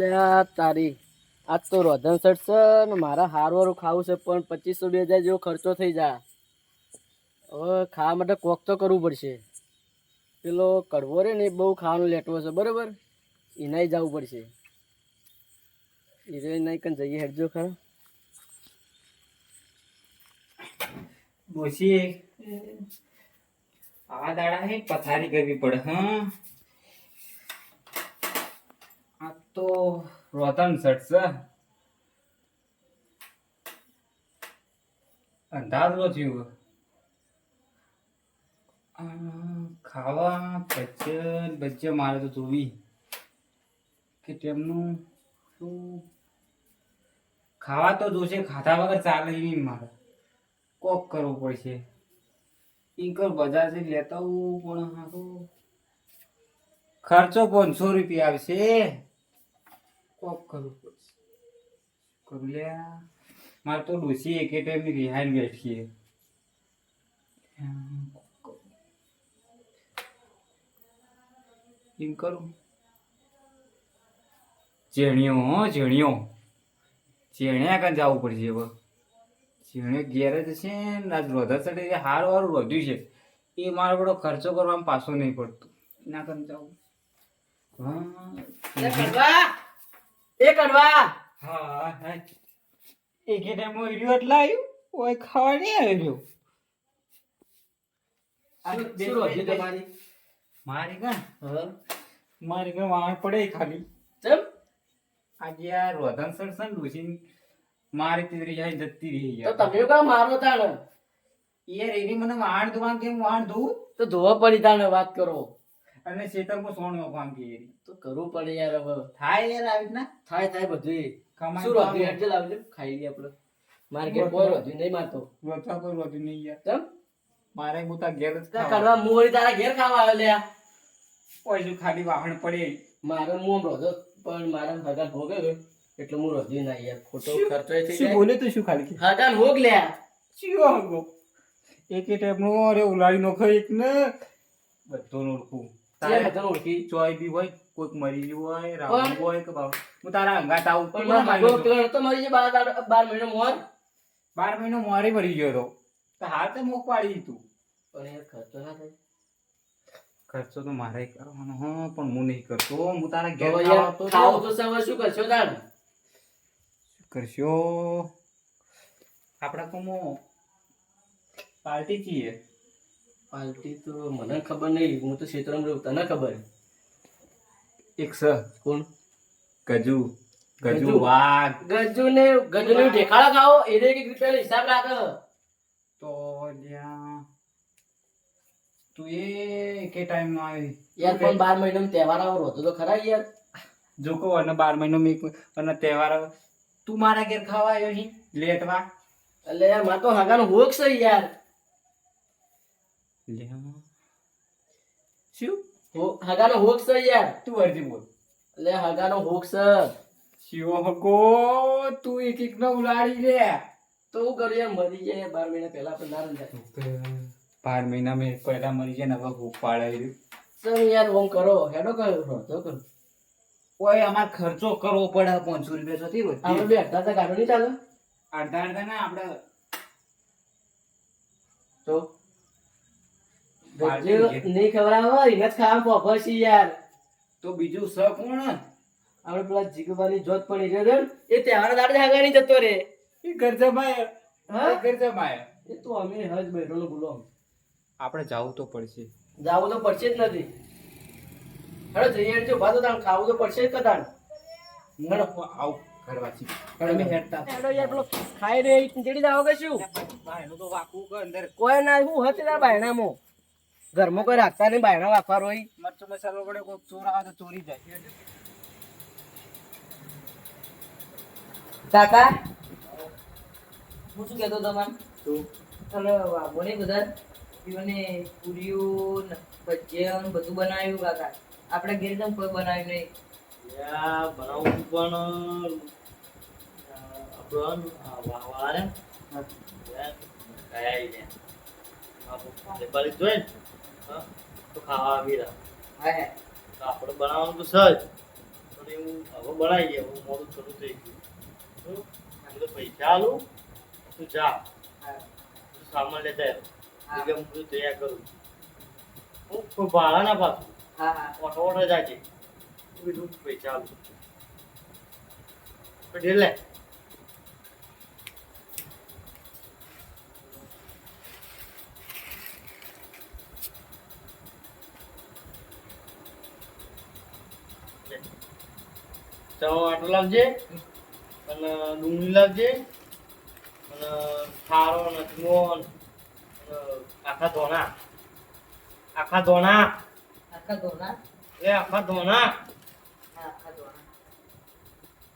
અલ્યા તારી. આજ તો રોધન શર્ટ છે ને મારા હારવારું ખાવું છે, પણ પચીસો બે હજાર જેવો ખર્ચો થઈ જાય હવે ખાવા માટે કોક તો કરવું પડશે. પેલો કડવો રે ને બહુ ખાવાનું લેટવો છે, બરાબર? એનાય જવું પડશે. એ નહીં કન જઈએ હેડજો ખરા. ડોશી આ દાડા હે પથારી કરવી પડે, હા આ તો રોતન શર્ટ અંધારો અંદાજો ખાવા ભજન ભજ્ય મારે તો જોવી કે તેમનું શું? ખાવા તો જોશે ખાધા વગર ચાલે નહીં મારે. કોક કરવું પડશે. ઇન્કર બજારથી લેતા પણ ખર્ચો પાંચસો રૂપિયા આવશે. કોક કરવું પડશે કરું લ્યા મારે તો ડોસી એક ટાઈમની રિહાઈને બેઠીએ એમ કરું. ચેણીઓ હો ચેણીઓ ચેણ્યા કાંઈ જવું પડશે હવે. જેણે ઘેર જ છે ને આજ રોધા ચડે હાર વારું વધ્યું છે. એ મારો બધો ખર્ચો કરવામાં પાછો નહીં પડતો. એના કરતા જવું. કડવા એ કડવા. હા હા. એક ટાઈમ રહ્યો એટલે આવ્યું ઓય ખાવા નહીં આવ્યો મારી મારી કાં વાણ પડે ખાલી. ચમ? આજે આ રોધન સર ડોસી મારી તીરી જાય જતી રહી તો તમે કા મારો તાણ. યાર એની મને વાણ ધોવાનું કેમ વાણ ધોવું? તો ધોવા પડી તાણ વાત કરો. અને ખેતરમાં સોણો કામ કે તો કરવું પડે યાર હવે. થાય યાર આવી રીતના? થાય થાય બધું કમાઈ શું રોધ્યું હેડજે લાવજો ખાઈ લઈએ આપણે. મારે ઘેર કોઈ રોધ્યું નહીં મારતો. રોતા કોઈ રોતું નહીં યાર. તમ મારે હું તાર ઘેર જ. કડવા મું વળી તારા ઘેર ખાવા આવે લ્યા પૈસું ખાલી વાહણ પડે? મારો મું રોધો પણ મારા હગાન ભોગે ગયો એટલે હું રોધ્યું ના યાર. ખોટો ખર્ચો થઈ શું જાય. બોલે તો શું ખાલી? હગાન ભોગ લ્યા શું હગો. એક ટાઈપનો અરે ઉલાડી નો ખાઈ ને બધો ઓળખું તારે બધાને ઓળખી ચોય બી હોય કોઈક મરી ગયું હોય રાવણ હોય કે બાવ હું તારા અંગાત આવું પણ પણ મારા પેલો નતો મરી જાય બાર દાડો- મહિનો મોર. બાર મહિનો મોરે મરી ગયો તો. તો હાલ તો મોક પાડી તું પણ યાર ખર્ચો ના થાય. ખર્ચો તો મારે કરવાનો હા પણ હું નહીં કરતો. હું તારા ઘેર આવતો ખાવું. તો. સવારે શું કરશો તાણ? કરશો? આપણા કોમો પાર્ટી છીએ. પાર્ટી તો મને ખબર નહીં હું તો ક્ષેત્રમાં રહું તને ખબર? એક સ કોણ? ગજુ. ગજુ. વાઘ. ગજુ ને ગજુ ને ઢેખાડા ખાઓ એને એક રૂપિયા હિસાબ રાખે. તો જ્યાં તું એ કે ટાઈમમાં આવી? યાર પણ બાર મહિનામાં તહેવાર આવો રોતો તો ખરા યાર. જો કહો અને બાર મહિનો મેં અને તહેવાર તું મારા ઘેર ખાવા આવ્યો છે લેટવા? એટલે યાર મારે તો હગાનો હોક છે યાર. શું? હગાનો હોક છે યાર તું વર્જી બોલ. એટલે હગાનો હોક છે શિવો હકો તું એક એક નો ઉલાડી લે. તો હું કરું યાર મરી જાય બાર મહિના પહેલા આપણે ના રંધાય બાર મહિના મેં પહેલા મરી જાય નવા ભૂખ પાડાવી. ચમ યાર ઓમ કરો. હેડો કરો તો કરો ઓય અમાર ખર્ચો કરવો પડે પાંચસો રૂપિયા સુધી રોજ આપણે બે અડધા તક ગાડો નહીં ચાલે. અડધા અડધા ના આપણે તો. નહીં ખવડાવો એને જ ખાવા પોફર છે યાર. તો બીજું સ કોણ? આપણે પેલા જીગવાની જોત પડી છે એ તહેવાર દાડે આગળ જતો રે. એ ગરજમાય હા? ગરજમાય એ તો અમે હજ બેઠો બોલો આપણે જવું તો પડશે. જાવું તો પડશે જ નથી. હેડો જઈએ જો ભાતો તાણ. ખાવું તો પડશે જ કદાણ મને આવું કરવાથી તમે હેડતા હેડો યાર પેલો ખાઈ રે જડી જાવ કે શું? એનું તો વાકું કે અંદર. કોઈ ના હું હતી તાર બાયણામાં ઘરમાં કોઈ રાખતા નહીં બાયણા વાપર હોય. મરચું મસાલો પડે કોઈ ચોર આવે તો ચોરી જાય. કાકા? હું. શું કહેતો તમારે તું વાગો બોલે બધા પીઓને પૂરીઓ ને ભજીયા બધું બનાવ્યું કાકા? આપણે ઘેર જેમ કોઈ બનાવ્યું નહીં. બનાવું પણ આપણો વાળા વેપારી જોઈએ ને? હા, તો ખાવા આવી રહ્યા હા. તો આપણે બનાવવાનું તો સજ પણ એવું હવે બનાવી ગયા હું મોડું શરૂ થઈ ગયું. બધું પૈસા આલું તું જા. તું સામાન લેતા આવ. હું. બધું તૈયાર કરું હું કોઈ ભાડા ના પાછું ઓટો ઓટો જાજે. તું કીધું પૈસા આલું. પછી લે. ચવાટો લાવજે. અને ડુંગળી લાવજે. અને ખારો અને મોન આખા ધોના. આખા ધોના. આખા ધોના? એ આખા ધોના. આખા ધોના.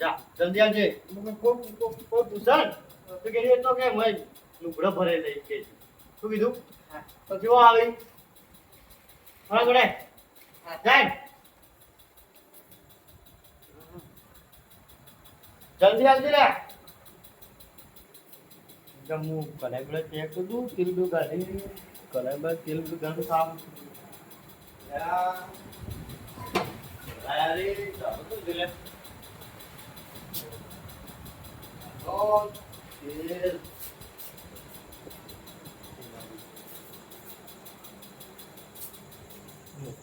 જા જલ્દી આવજે. કોઈ કોઈ કોઈ પૂછે ને તો કે એ તો કે મેં લુગડો ભરે લઈ કે શું કીધું? હા. તો કેવો આવી? હા જોડે જાય જલ્દી જલ્દી લે જમવું કલાઈ બળે ચેક કરું તેલ બી ગાડી કલાઈ બળે તેલ બી ગાડી સામ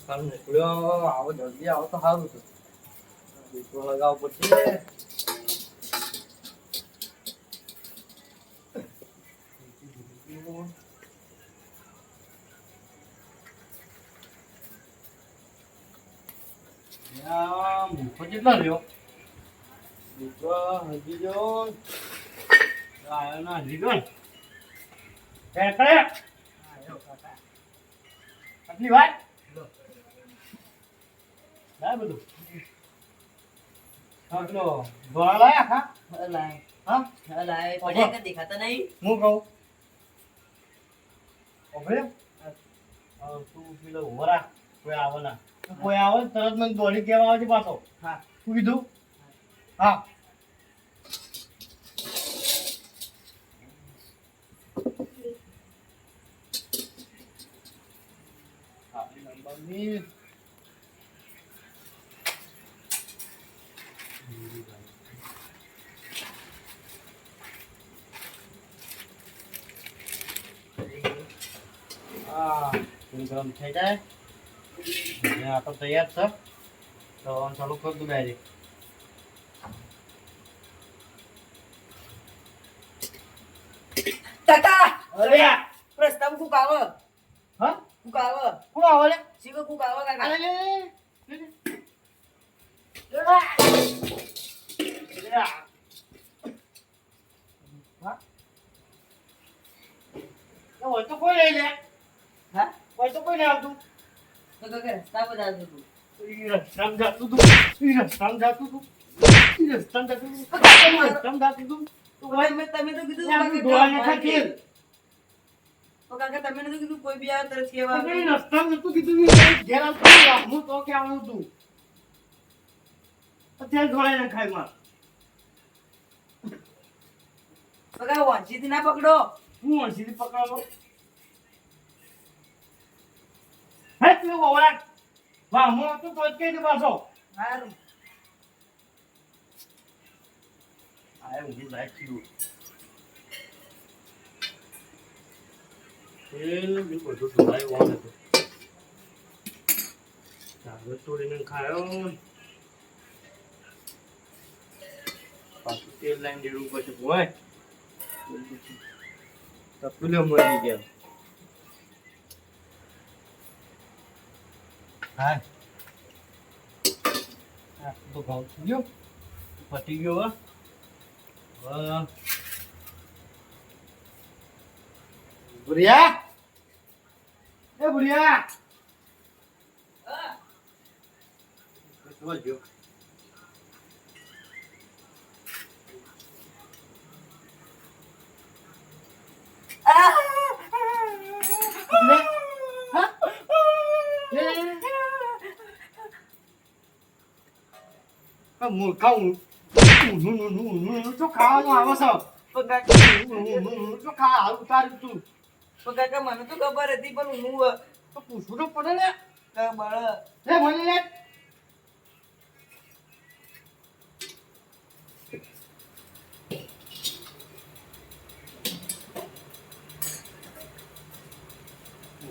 તો નીકળ્યો. આવો જલ્દી આવો તો સારું છે. દીકરો લગાવવો પડશે યા, મૂકો કેટલો રહ્યો મૂકો હજી જો આયો ના હજી જો ને ફેર કરે આટલી વાત લાય બધું હા પેલો ગોળા લાયા હા લાય હા લાય પડ્યા કે દેખાતા નહીં હું કહું ઓભળે હા તું પેલો ઊભો રાખ કોઈ આવે ના કોઈ આવે તરત મને દોડી કહેવા આવજે પાછો. હા. શું કીધું? હા. ગરમ થઈ જાય? આ તો તૈયાર છે. તો ચાલુ કરી દઉં ડાયરેક્ટ કાકા! અરે આ! રસ્તામાં કુક આવ. હા? કુક આવ. કોણ આવે લે. શીખો કુક આવ કાકા. અરે લે. હા? તો કોઈ નહીં લે. હા? કોઈ તો કોઈ બી આવે તરત કેવા તમે ઈ રસ્તામાં નતું કીધું મેં ઘેર આવતો. અત્યારે ધોળાઈ નખાય વાંચીથી ના પકડો. હું હસીથી પકડાવો હે તું ઓવરાટ વાહ હું તો તો જ કહી દે પાછો સારું આય ઊંઘી જાય થયું તેલ બી બધું ઢોળાયું હોવાનું હતું ચાલો તોડીને ખાયો પાછું તેલ લાઈન દેવું પછી હોય તપલું મળી ગયા હા. તો ઘઉં થઈ ગયો. પતી ગયો હવે બુરિયા એ બુરિયા જો લે મૂર્ખા ઊંધું ઊંધું તો ખાવાનું આવે છે તો કાકા તો ખા હાલ ઉતાર્યું તું મને તો ખબર હતી પણ હું તો પૂછવું તો પડે ને બળ લે મને લે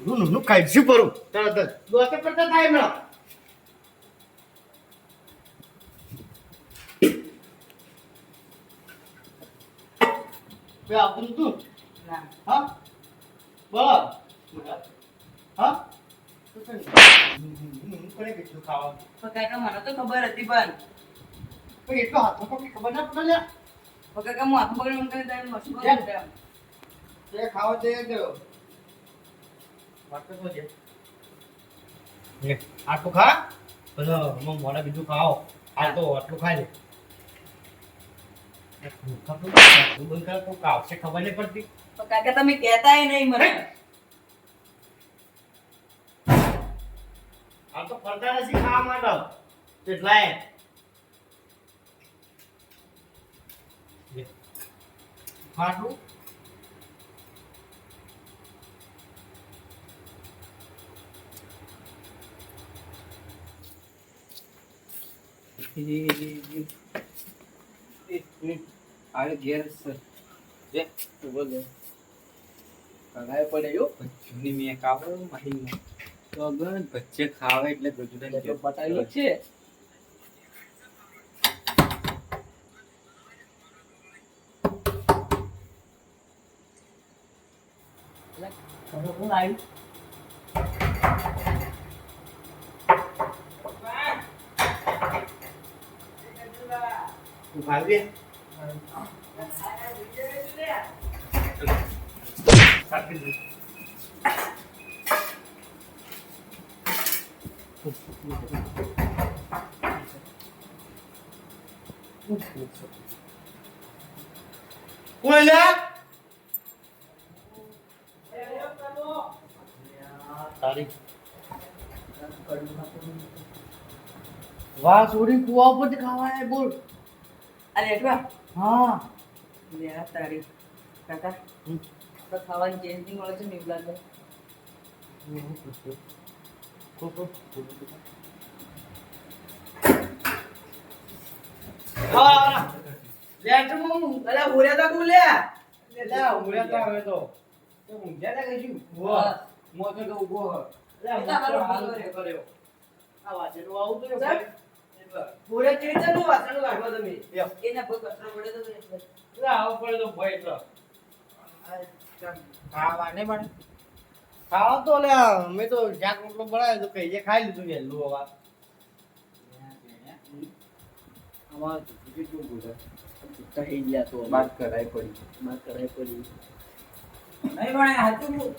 નું નું કાઈ શું કરું તરત જ દોસ્ત પડતા થાય મેળા બે આવતું તું હા? બોલો હા? તો તો ખબર હતી પણ. એટલો હાથમાં પકડી ખબર ના પડે. તો કાકા હું હાથ પકડી મને? કરી દેમ. તે ખાવા જઈએ ગયો વાટકો તો છે. લે આટલું ખા. પછી મોડા બીજું ખાઓ. આ તો આટલું ખાઈ લે એ ભૂખા તો આટલું બંધ કર, કોક આવશે ખબર નહીં પડતી તો કાકા તમે કહેતાય નહીં મને. આ તો ફરતા નથી ખાવા માટે. એટલાય લે. આટલું અરે ઘેર જે? બોલે કઢાઈ પડે યો જૂની મેં કાવો મારી તો અગર બચ્ચે ખાવે એટલે બધું તો પટાયેલો છે. એટલે આવ્યું? તું ખાવી કોઈ લે તારી વાહ છોડી કુવા ઉપર ખાવાય બોલ અરે એટલા હા લે આ તારી કાકા હમ. તો ખાવાની ચેન્જિંગ મળે છે ને એવું લાગે. એના પગ પડે તો ભય ખાવા નહીં ખાવા તો લે મેં તો શાક રોટલો બનાવ્યો તો કહીએ ખાઈ લીધું વહેલું હવે આમાં કેટલું બોલે? કહી ગયા તો વાત કરાય પડી. વાત કરાય પડી. નહીં પણ હાચું બોલ.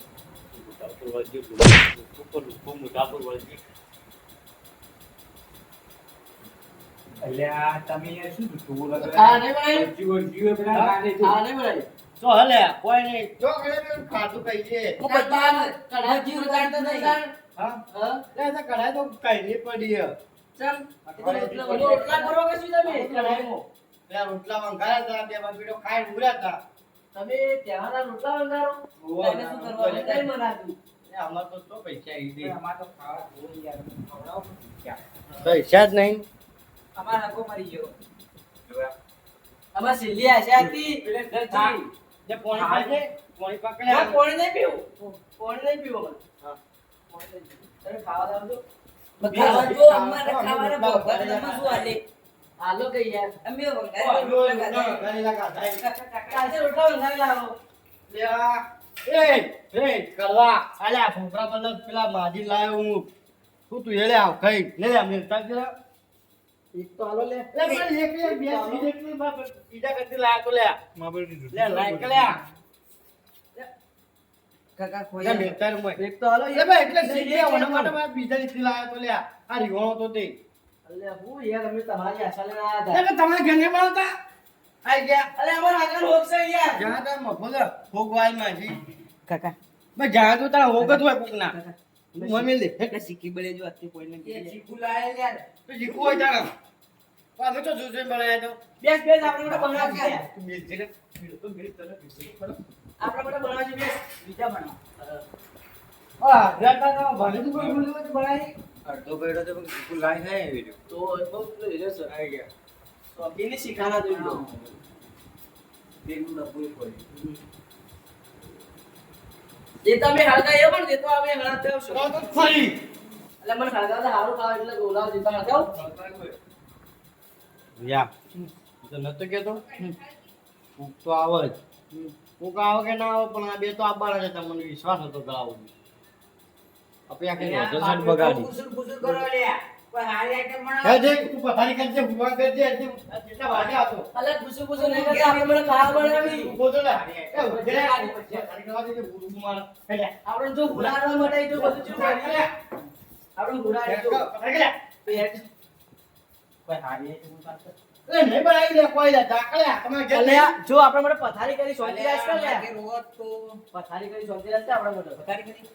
અલ્યા તમે શું? નહીં? જીવો જીવો પેલા? કાને નહીં બનાવ્યું? તો હલે કોઈ નહીં જો ઘરે ખાધું કહીએ હું કઢાઈ- કઢાઈ જીવ કાઢતો નહીં હા હા? લે કઢાઈ તો કઈ નહીં પડી હે. ચાલ એ તો રોટલા રોટલા કરો કે શું તમે કઢાઈમાં? લે રોટલા વંગાર્યા હતા બે બાપીડો ખાઈ ઉભર્યા હતા તમે ત્યાંના રોટલા વંગારો? તને શું કરવાનું? મને મનાતું. અમાર તો તો પૈસા આવી દે અમાર તો ખાવા જોઈએ યાર. ખવડાવો ક્યાં? પૈસા જ નહીં અમાર હાકો મરી ગયો છેલ્લી આશા હતી. ઘરથી. જે પોણી હા. પાકે પોણી ના, પકડ્યા નહીં પીવું. પાણી નહીં પીવું મને. હા. પાણી નહીં તમે ખાવા લાવજો. ખાવા જો અમારે ખાવાના ભગવાન તમે શું આલે હાલો કે યાર. અમે વંગારી કાકા. કાલથી રોટલા વંગારી લાવો. લે એ એ કરવા આલ્યા છોકરા બદલ પેલા માજી લાયો હું શું તું હેલે આવ કઈ લે લે મિલતા જ લે એક તો હાલો લે. લે પણ એક લે બે બીજે કે બીજા કરતી લાયો તો લે. લે લાઈક લે. કાકા ખોયા. મિલતા રે મોય એક તો હાલો લે ભાઈ એટલે સીધે ઓના માટે મારે બીજા રીતથી લાયો તો લે. આ રીવાણો તો તે. અલ્યા, હું યાર અમે તમારી આશા લઈને આયા હતા. પણ તમારે ઘર ને બનાવતા આઈ ગયા. અલે અમાર આગળ હોક છે યાર. જ્યાં તા મફો લે. માજી કાકા. ભાઈ જ્યાં તો તારા હોગ જ હોય કોક ના કાકા. શીખી બળે જો આથી કોઈને કીધે. યાર. તો જીકુ હોય તારા અમે તો જોજે બનાયા તો બેસ બેસ આપણે બધા બનાવવા છે. તું મિલ ને તો મિલ તને આપણે બધા બનાવવા છે બેસ. બીજા બનાવો. તો ભલે તું કોઈ તો બનાવી અડધો બેડો તો પણ લાય લાઈ થાય એવી રહ્યો. તો બહુ આવી ગયા. તો અભિને શીખાના જોઈ લો. પેલું ડબ્બુય ખોલ્યું. એ તમે હળગા એ પણ દેતો અમે હળગાવ છો. તો તો ફરી. એટલે મને હળગાવ તો હારું ખાવ એટલે બોલાવ દેતા હળગાવ યા તો નતો કેતો. કોક તો આવે જ. કોક આવે કે ના આવે પણ આ બે તો આવવાના છે તમને વિશ્વાસ હતો કે આવું આપણે આખી રોજો બગાડી. કુસુર કુસુર કરો લ્યા જે ભૂલાડવા માટે પથારી કરે. માટે પથારી કરી સોંતી રાખ કર લે. કે રોજ તો પથારી કરી સોંતી રાખ આપણે માટે. પથારી કરી.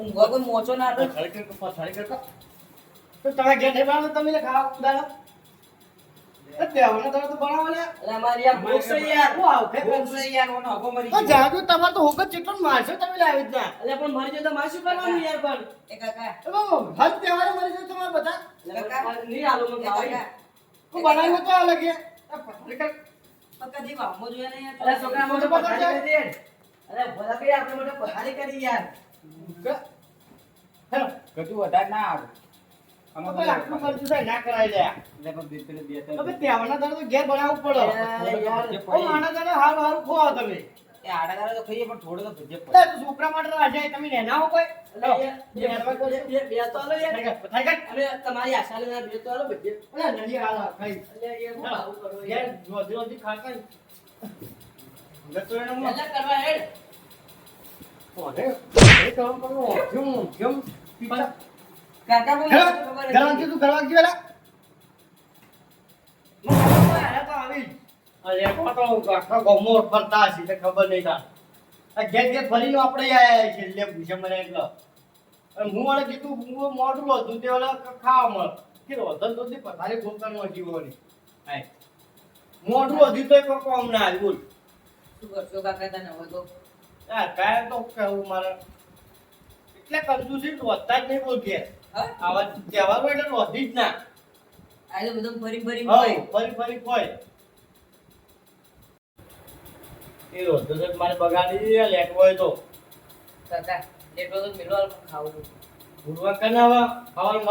ઊંઘવા કોઈ મોચો ના પથારી કરતા પથારી કર. તો તમે તો બનાવો તમે ખાવા કાકા. હું બનાવ્યું તો આ લગે. એ પથારી કર. પણ કદી વામો જોયા નહીં. યાર. છોકરા મોટો પથારી કરી દે. અલે ભલા કઈ આપણે માટે યાર. હેલો. કશું વધારે ના આવે. છોકરા માટે તમે નેના કોઈ? તમારી આશા બે તો અલે નદી હાલ હાલ ખાઈ. ખાતા. કરવા હેડ. ઓરે, એ કામ કરો. કેમ, કેમ? વાગી તું, ઘર વેલા. ખબર નહીં ઘેર ઘેર ફરીને આપણે આયા એટલે મને એટલે. હું કીધું, હું મોઢું હતું, તે ઓલા ખાવા મળે. કે રોધન તો તે પથારી ગોતવાનું હજી વળી. હાય. મોઢું હતું તો કોઈ કોમ ના આવ્યું, બોલ. શું કરશો કાકા તને હવે તો? આ કાંઈ તો કહેવું મારે. એટલે કંજૂસી વધતા જ નહીં બોલ ઘેર. હા? આવા હોય એટલે રોધી જ ના. આજે બધું ફરી ફરી હોય. ફરી ફરી હોય એ રોધો તો મારે બગાડી લેટવો હોય તો. કાકા એટલો તો પણ ખાવું. ભૂલવા કને હવે ખાવાનું.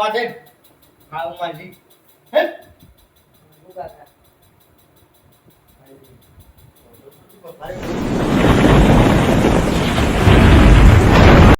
ખાવું માંથી. હે? શું કાકા